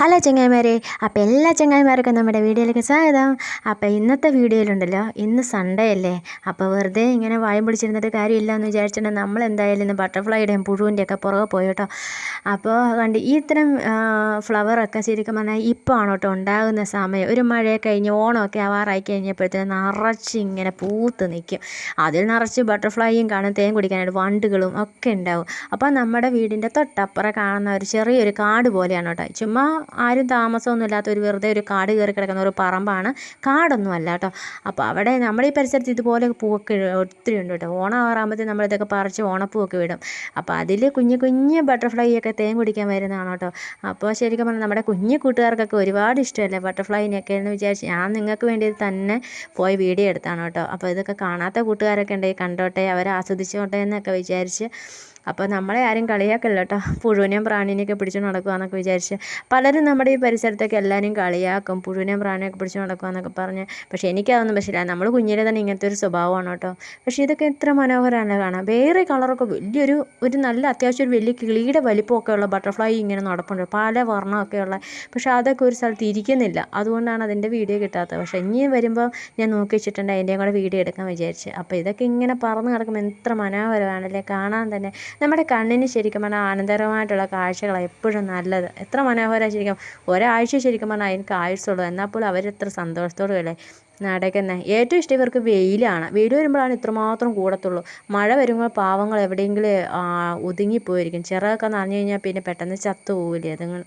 Hello ചങ്ങായിമാരെ അപ്പോൾ എല്ലാ ചങ്ങായിമാർക്കും നമ്മുടെ വീഡിയോയിലേക്ക് സ്വാഗതം. അപ്പോൾ ഇന്നത്തെ വീഡിയോയിലുണ്ടല്ലോ ഇന്ന് സൺഡേ അല്ലേ? അപ്പോൾ വെറുതെ ഇങ്ങനെ വായം പിടിച്ചിരുന്നിട്ട് കാര്യമില്ല എന്ന് വിചാരിച്ചിട്ട് നമ്മൾ എന്തായാലും ഇന്ന് ബട്ടർഫ്ലൈയുടെയും പുഴുവിന്റെ ഒക്കെ പുറകെ പോയി കേട്ടോ അപ്പോൾ കണ്ട് ഈ ഇത്തരം ഫ്ലവറൊക്കെ ശരിക്കും പറഞ്ഞാൽ ഇപ്പോൾ ആണ് കേട്ടോ ഉണ്ടാകുന്ന സമയം. ഒരു മഴയൊക്കെ കഴിഞ്ഞ് ഓണമൊക്കെ ആവാറായി കഴിഞ്ഞപ്പോഴത്തേന് നിറച്ച് ഇങ്ങനെ പൂത്ത് നിൽക്കും അതിൽ നിറച്ച് ബട്ടർഫ്ലൈയും കാണും തേൻ കുടിക്കാനായിട്ട് വണ്ടുകളും ഒക്കെ ഉണ്ടാവും. അപ്പോൾ നമ്മുടെ വീടിന്റെ തൊട്ടപ്പുറം കാണുന്ന ഒരു ചെറിയൊരു കാട് പോലെയാണ് കേട്ടോ ചുമ്മാ ആരും താമസമൊന്നും ഇല്ലാത്ത ഒരു വെറുതെ ഒരു കാട് കയറി കിടക്കുന്ന ഒരു പറമ്പാണ്. കാടൊന്നും അല്ല കേട്ടോ. അപ്പോൾ അവിടെ നമ്മുടെ ഈ പരിസരത്ത് ഇതുപോലെ പൂവൊക്കെ ഒത്തിരി ഉണ്ട് കേട്ടോ. ഓണം ആറാകുമ്പോഴത്തേക്കും നമ്മളിതൊക്കെ പറിച്ച് ഓണപ്പൂവൊക്കെ വിടും അപ്പോൾ അതിൽ കുഞ്ഞു കുഞ്ഞു ബട്ടർഫ്ലൈ ഒക്കെ തേൻ കുടിക്കാൻ വരുന്നതാണ് കേട്ടോ. അപ്പോൾ ശരിക്കും പറഞ്ഞാൽ നമ്മുടെ കുഞ്ഞു കൂട്ടുകാർക്കൊക്കെ ഒരുപാട് ഇഷ്ടമല്ലേ ബട്ടർഫ്ലൈനെയൊക്കെ എന്ന് വിചാരിച്ച് ഞാൻ നിങ്ങൾക്ക് വേണ്ടി തന്നെ പോയി വീഡിയോ എടുത്താണ് കേട്ടോ. അപ്പോൾ ഇതൊക്കെ കാണാത്ത കൂട്ടുകാരൊക്കെ ഉണ്ടെങ്കിൽ കണ്ടോട്ടെ അവർ ആസ്വദിച്ചോട്ടെ എന്നൊക്കെ വിചാരിച്ച് അപ്പോൾ നമ്മളെ ആരും കളിയാക്കല്ലോ കേട്ടോ പുഴുവിനെയും പ്രാണിനെയൊക്കെ പിടിച്ചു നടക്കുകയെന്നൊക്കെ വിചാരിച്ച് പലരും നമ്മുടെ ഈ പരിസരത്തൊക്കെ എല്ലാവരും കളിയാക്കും പുഴുവിനെയും പ്രാണിയൊക്കെ പിടിച്ചു നടക്കുകയെന്നൊക്കെ പറഞ്ഞ്. പക്ഷേ എനിക്കതൊന്നും പറ്റില്ല. നമ്മൾ കുഞ്ഞിലെ തന്നെ ഇങ്ങനത്തെ ഒരു സ്വഭാവമാണ് കേട്ടോ പക്ഷേ ഇതൊക്കെ എത്ര മനോഹരമാണ് കാണാം. വേറെ കളറൊക്കെ വലിയൊരു ഒരു നല്ല അത്യാവശ്യം ഒരു വലിയ കിളിയുടെ വലിപ്പമൊക്കെ ഉള്ള ബട്ടർഫ്ലൈ ഇങ്ങനെ നടപ്പുണ്ട്. പല വർണമൊക്കെ ഉള്ള. പക്ഷേ അതൊക്കെ ഒരു സ്ഥലത്ത് ഇരിക്കുന്നില്ല. അതുകൊണ്ടാണ് അതിന്റെ വീഡിയോ കിട്ടാത്തത്. പക്ഷേ ഇനി വരുമ്പോൾ ഞാൻ നോക്കി വെച്ചിട്ടുണ്ട്. അതിന്റെയും കൂടെ വീഡിയോ എടുക്കാൻ വിചാരിച്ച്. അപ്പോൾ ഇതൊക്കെ ഇങ്ങനെ പറന്ന് കിടക്കുമ്പോൾ എത്ര മനോഹരമാണല്ലേ. കാണാൻ തന്നെ നമ്മുടെ കണ്ണിന് ശരിക്കും പറഞ്ഞാൽ ആനന്ദകരമായിട്ടുള്ള കാഴ്ചകളാണ് എപ്പോഴും നല്ലത്. എത്ര മനോഹരമാണ് ശരിക്കും. ഒരാഴ്ച ശരിക്കും പറഞ്ഞാൽ എനിക്ക് ആയുസുള്ളൂ എന്നാൽ പോലും അവരെത്ര സന്തോഷത്തോടെ അല്ലേ നടക്കുന്നത് ഏറ്റവും ഇഷ്ടം ഇവർക്ക് വെയിലാണ്. വെയിൽ വരുമ്പോഴാണ് ഇത്രമാത്രം കൂടത്തുള്ളൂ. മഴ വരുമ്പോൾ പാവങ്ങൾ എവിടെയെങ്കിലും ഒതുങ്ങിപ്പോയിരിക്കും. ചിറകൊക്കെ നനഞ്ഞു കഴിഞ്ഞാൽ പിന്നെ പെട്ടെന്ന് ചത്തു പോവില്ലേ അതുങ്ങൾ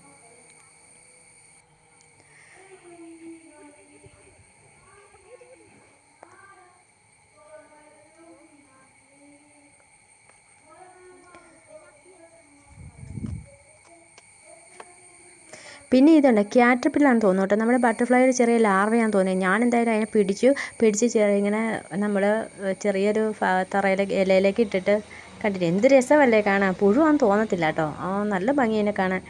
പിന്നെ ഇതുണ്ട് ക്യാറ്റർപില്ലാന്ന് തോന്നുന്നു കേട്ടോ. നമ്മുടെ ബട്ടർഫ്ലൈയുടെ ചെറിയ ലാർവയാന്ന് തോന്നുന്നത് ഞാൻ എന്തായാലും അതിനെ പിടിച്ചു പിടിച്ച് ചെറിയ ഇങ്ങനെ നമ്മൾ ചെറിയൊരു തറയിലെ ഇലയിലേക്ക് ഇട്ടിട്ട് കണ്ടിട്ട് എന്ത് രസമല്ലേ കാണാൻ? പുഴുവാന്ന് തോന്നത്തില്ല കേട്ടോ. ആ നല്ല ഭംഗി അതിനെ കാണാൻ.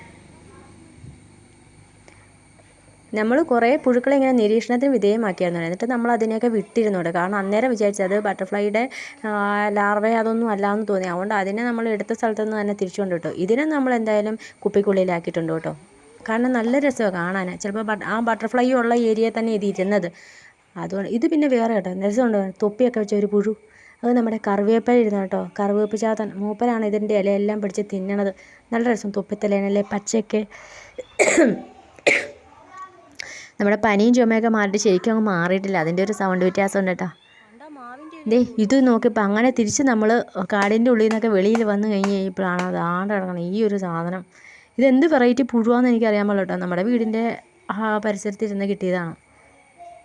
നമ്മൾ കുറേ പുഴുക്കളെ ഇങ്ങനെ നിരീക്ഷണത്തിന് വിധേയമാക്കിയായിരുന്നു. എന്നിട്ട് നമ്മൾ അതിനെയൊക്കെ വിട്ടിരുന്നു കേട്ടോ. കാരണം അന്നേരം വിചാരിച്ചത് ബട്ടർഫ്ലൈയുടെ ലാർവ അതൊന്നും അല്ല എന്ന് തോന്നി. അതുകൊണ്ട് അതിനെ നമ്മൾ എടുത്ത സ്ഥലത്തു നിന്ന് തന്നെ തിരിച്ചുകൊണ്ട് കേട്ടോ ഇതിനെ നമ്മൾ എന്തായാലും കുപ്പിക്കുള്ളിലാക്കിയിട്ടുണ്ട് കേട്ടോ. കാരണം നല്ല രസമാണ് കാണാൻ ചിലപ്പോൾ ആ ബട്ടർഫ്ലൈ ഉള്ള ഏരിയയിൽ തന്നെ ഇത് ഇരുന്നത്. അതുകൊണ്ട് ഇത് പിന്നെ വേറെ കേട്ടോ. രസമുണ്ട്? തൊപ്പിയൊക്കെ വെച്ച ഒരു പുഴു. അത് നമ്മുടെ കറിവേപ്പില ഇരുന്നു കേട്ടോ. കറിവേപ്പ് ചാത്തൻ മൂപ്പനാണ് ഇതിന്റെ ഇലയെല്ലാം പിടിച്ച് തിന്നണത്. നല്ല രസം. തൊപ്പിത്തലേനല്ലേ പച്ചയൊക്കെ. നമ്മുടെ പനിയും ചുമയൊക്കെ മാറിയിട്ട് ശരിക്കും അങ്ങ് മാറിയിട്ടില്ല. അതിന്റെ ഒരു സൗണ്ട് വ്യത്യാസം ഉണ്ട് കേട്ടോ ദേ ഇത് നോക്കിയപ്പോൾ അങ്ങനെ തിരിച്ച് നമ്മൾ കാടിന്റെ ഉള്ളിൽ നിന്നൊക്കെ വെളിയിൽ വന്നു കഴിഞ്ഞ് കഴിഞ്ഞപ്പോഴാണ് അത് ആണ്ട് കിടക്കണം ഈ ഒരു സാധനം. ഇതെന്ത് വെറൈറ്റി പുഴുവാന്ന് എനിക്കറിയാൻ പാടില്ല നമ്മുടെ വീടിന്റെ ആ പരിസരത്തിരുന്ന് കിട്ടിയതാണ്.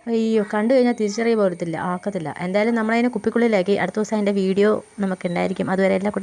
അയ്യോ കണ്ടു കഴിഞ്ഞാൽ തിരിച്ചറിയ പോലത്തില്ല ആക്കത്തില്ല. എന്തായാലും നമ്മളതിനെ കുപ്പിക്കുള്ളിലാക്കി അടുത്ത ദിവസം അതിന്റെ വീഡിയോ നമുക്കുണ്ടായിരിക്കും അതുവരെ എല്ലാ കൂടെ